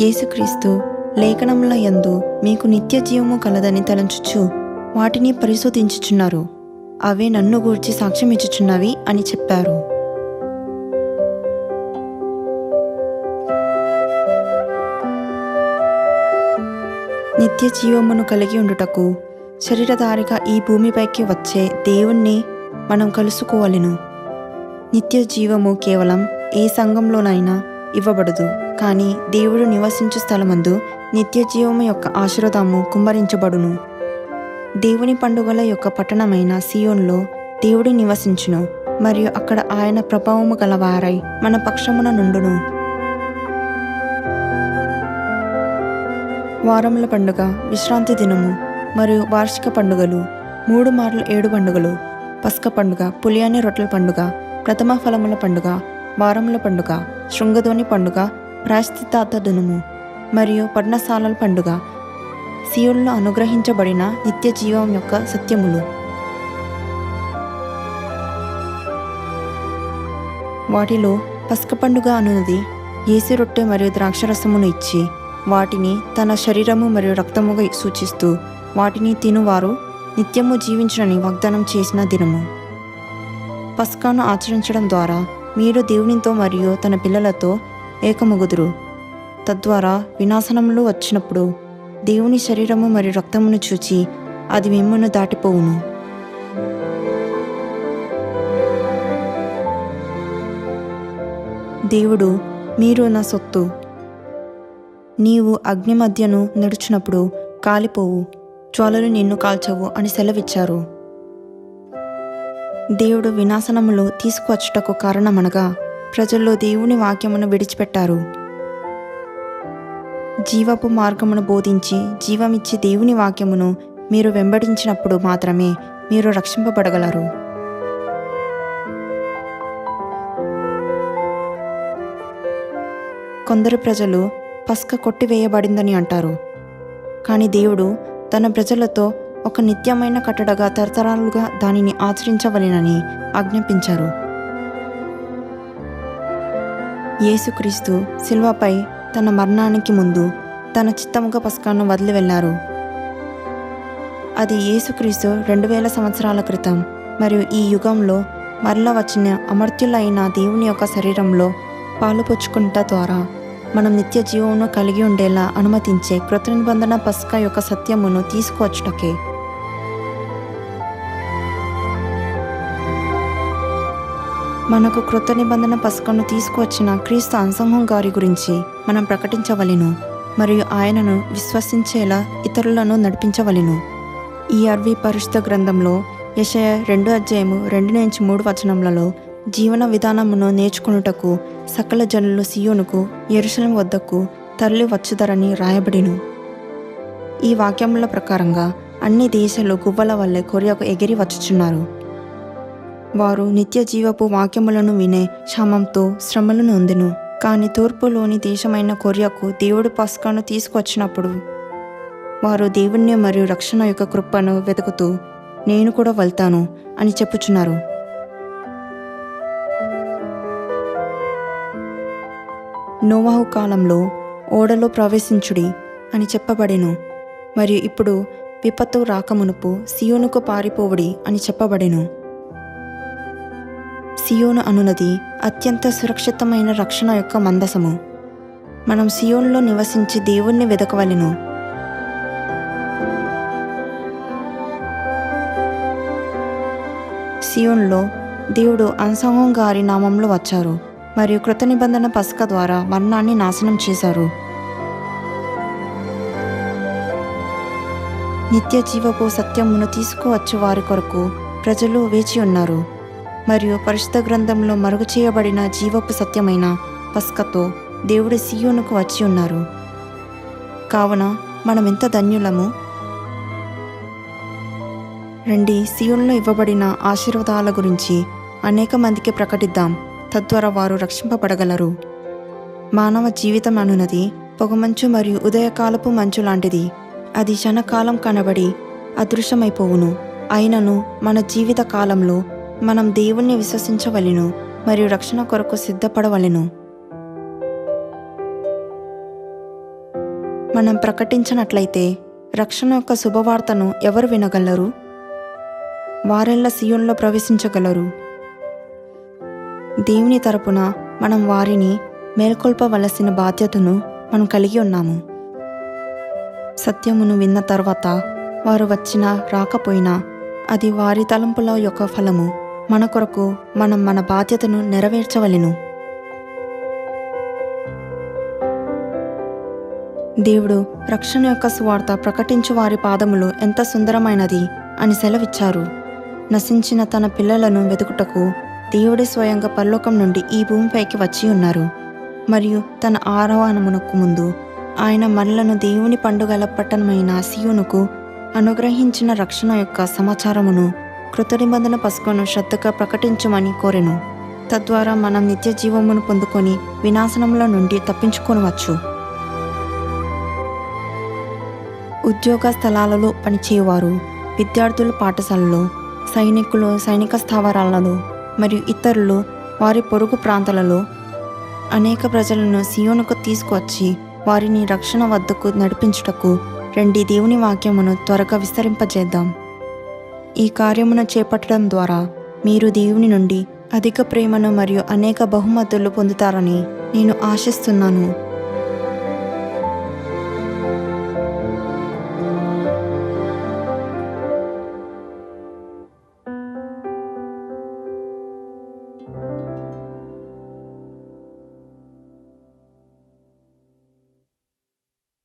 యేసుక్రీస్తు లేఖనముల యందు మీకు నిత్య జీవము కలదని తలంచుచు వాటిని పరిశోధించుచున్నారు. అవే నన్ను గూర్చి సాక్ష్యమిచ్చుచున్నవి అని చెప్పారు. నిత్య జీవమును కలిగి ఉండుటకు శరీరధారిగా ఈ భూమిపైకి వచ్చే దేవుణ్ణి మనం కలుసుకోవలెను. నిత్య జీవము కేవలం ఏ సంఘంలోనైనా ఇవ్వబడదు. కానీ దేవుడు నివసించు స్థలమందు నిత్య జీవము యొక్క ఆశీర్వాదము కుమ్మరించబడును. దేవుని పండుగల యొక్క పట్టణమైన సియోన్లో దేవుడు నివసించును మరియు అక్కడ ఆయన ప్రభావము గలవారై మన పక్షమున నుండును. వారముల పండుగ విశ్రాంతి దినము మరియు వార్షిక పండుగలు మూడు మార్లు ఏడు పండుగలు పస్క పండుగ పులియాని రొట్టెల పండుగ ప్రథమ ఫలముల పండుగ వారముల పండుగ శృంగధ్వని పండుగ ప్రాశ్చితార్థ దినము మరియు పర్ణశాలల పండుగ. సియోల్లో అనుగ్రహించబడిన నిత్య జీవం యొక్క సత్యములు. వాటిలో పస్క పండుగ అనున్నది ఏసి రొట్టె మరియు ద్రాక్షరసమును ఇచ్చి వాటిని తన శరీరము మరియు రక్తముగా సూచిస్తూ వాటిని తినువారు నిత్యము జీవించడని వాగ్దానం చేసిన దినము. పస్కాను ఆచరించడం ద్వారా మీరు దేవునితో మరియు తన పిల్లలతో ఏకముగుదురు. తద్వారా వినాశనములు వచ్చినప్పుడు దేవుని శరీరము మరియు రక్తమును చూచి అది మిమ్మను దాటిపోవును. దేవుడు మీరు నా సొత్తు. నీవు అగ్ని మధ్యను నడుచునప్పుడు కాలిపోవు. జ్వాలలు నిన్ను కాల్చవు అని సెలవిచ్చారు. దేవుడు వినాశనములు తీసుకువచ్చుటకు కారణమనగా ప్రజల్లో దేవుని వాక్యమును విడిచిపెట్టారు. జీవపు మార్గమును బోధించి జీవమిచ్చి దేవుని వాక్యమును మీరు వెంబడించినప్పుడు మాత్రమే మీరు రక్షింపబడగలరు. కొందరు ప్రజలు పస్క కొట్టివేయబడిందని అంటారు. కానీ దేవుడు తన ప్రజలతో ఒక నిత్యమైన కట్టడగా తరతరాలుగా దానిని ఆచరించవలెనని ఆజ్ఞాపించారు. యేసుక్రీస్తు శిల్వపై తన మరణానికి ముందు తన చిత్తముగా పస్కాను వదిలి వెళ్ళారు. అది యేసుక్రీస్తు రెండు వేల సంవత్సరాల క్రితం మరియు ఈ యుగంలో మరల వచ్చిన అమర్త్యులైన దేవుని యొక్క శరీరంలో పాలుపుచ్చుకుంట ద్వారా మనం నిత్య జీవమును కలిగి ఉండేలా అనుమతించే కృత నిబంధన యొక్క సత్యమును తీసుకువచ్చుటకే మనకు కృత నిబంధన పసుకను తీసుకువచ్చిన క్రీస్తు అంశంహం గారి గురించి మనం ప్రకటించవలెను మరియు ఆయనను విశ్వసించేలా ఇతరులను నడిపించవలెను. ఈ అర్వి పరిశుద్ధ గ్రంథంలో యశయ రెండు అధ్యాయము రెండు నుంచి మూడు వచనములలో జీవన విధానమును నేర్చుకున్నటకు సకల జనులు సియోనుకు ఎరుసలం వద్దకు తరలి వచ్చుదరని రాయబడిను. ఈ వాక్యముల ప్రకారంగా అన్ని దేశాలు గువ్వల వల్లే కొరియాకు ఎగిరి వచ్చుచున్నారు. వారు నిత్య జీవపు వాక్యములను వినే క్షమంతో శ్రమలను అందును కాని తూర్పులోని దేశమైన కొరియాకు దేవుడు పస్కాను తీసుకొచ్చినప్పుడు వారు దేవుణ్ణి మరియు రక్షణ యొక్క కృపను వెతుకుతూ నేను కూడా వెళ్తాను అని చెప్పుచున్నారు. నోవాహు కాలంలో ఓడలో ప్రవేశించుడి అని చెప్పబడెను. మరియు ఇప్పుడు విపత్తు రాకమునుపు సియోనుకు పారిపోవుడి అని చెప్పబడెను. సియోను అనునది అత్యంత సురక్షితమైన రక్షణ యొక్క మందసము. మనం సియోన్లో నివసించి దేవుణ్ణి వెదకవలెను. సియోన్లో దేవుడు అన్సంగం గారి నామంలో వచ్చారు. మరియు కృత నిబంధన పసక ద్వారా మరణాన్ని నాశనం చేశారు. నిత్య జీవపు సత్యమును తీసుకువచ్చు వారి కొరకు ప్రజలు వేచి ఉన్నారు. మరియు పరిశుద్ధ గ్రంథంలో మరుగు చేయబడిన జీవపు సత్యమైన పస్కతో దేవుడి సియోనుకు వచ్చి ఉన్నారు. కావున మనం ఎంత ధన్యులము? రండి సియోన్లో ఇవ్వబడిన ఆశీర్వాదాల గురించి అనేక మందికి ప్రకటిద్దాం. తద్వారా వారు రక్షింపబడగలరు. మానవ జీవితం అనున్నది పొగమంచు మరియు ఉదయకాలపు మంచు లాంటిది. అది క్షణకాలం కనబడి అదృశ్యమైపోవును. అయినను మన జీవిత కాలంలో మనం దేవుణ్ణి విశ్వసించవలెను మరియు రక్షణ కొరకు సిద్ధపడవలెను. మనం ప్రకటించినట్లయితే రక్షణ యొక్క శుభవార్తను ఎవరు వినగలరు? వారెల్ల సియోన్లో ప్రవేశించగలరు. దేవుని తరపున మనం వారిని మేల్కొల్పవలసిన బాధ్యతను మనం కలిగి ఉన్నాము. సత్యమును విన్న తర్వాత వారు వచ్చినా రాకపోయినా అది వారి తలంపుల యొక్క ఫలము. మన కొరకు మనం మన బాధ్యతను నెరవేర్చవలెను. దేవుడు రక్షణ యొక్క సువార్త ప్రకటించు వారి పాదములు ఎంత సుందరమైనది అని సెలవిచ్చారు. నశించిన తన పిల్లలను వెతుకుటకు దేవుడే స్వయంగా పరలోకం నుండి ఈ భూమిపైకి వచ్చి ఉన్నారు. మరియు తన ఆరోహణమునకు ముందు ఆయన మనలను దేవుని పండుగల పట్టణమైన సీయునుకు అనుగ్రహించిన రక్షణ యొక్క సమాచారమును కృత నిబంధన శ్రద్ధగా ప్రకటించమని కోరెను. తద్వారా మనం నిత్య జీవమును పొందుకొని వినాశనముల నుండి తప్పించుకొనవచ్చు. ఉద్యోగ స్థలాలలో పనిచేయవారు విద్యార్థుల పాఠశాలలో సైనికులు సైనిక స్థావరాలలో మరియు ఇతరులు వారి పొరుగు ప్రాంతాలలో అనేక ప్రజలను సియోనుకు తీసుకువచ్చి వారిని రక్షణ వద్దకు నడిపించుటకు రెండి దేవుని వాక్యమును త్వరగా విస్తరింపజేద్దాం. ఈ కార్యమును చేపట్టడం ద్వారా మీరు దేవుని నుండి అధిక ప్రేమను మరియు అనేక బహుమతులు పొందుతారని నేను ఆశిస్తున్నాను.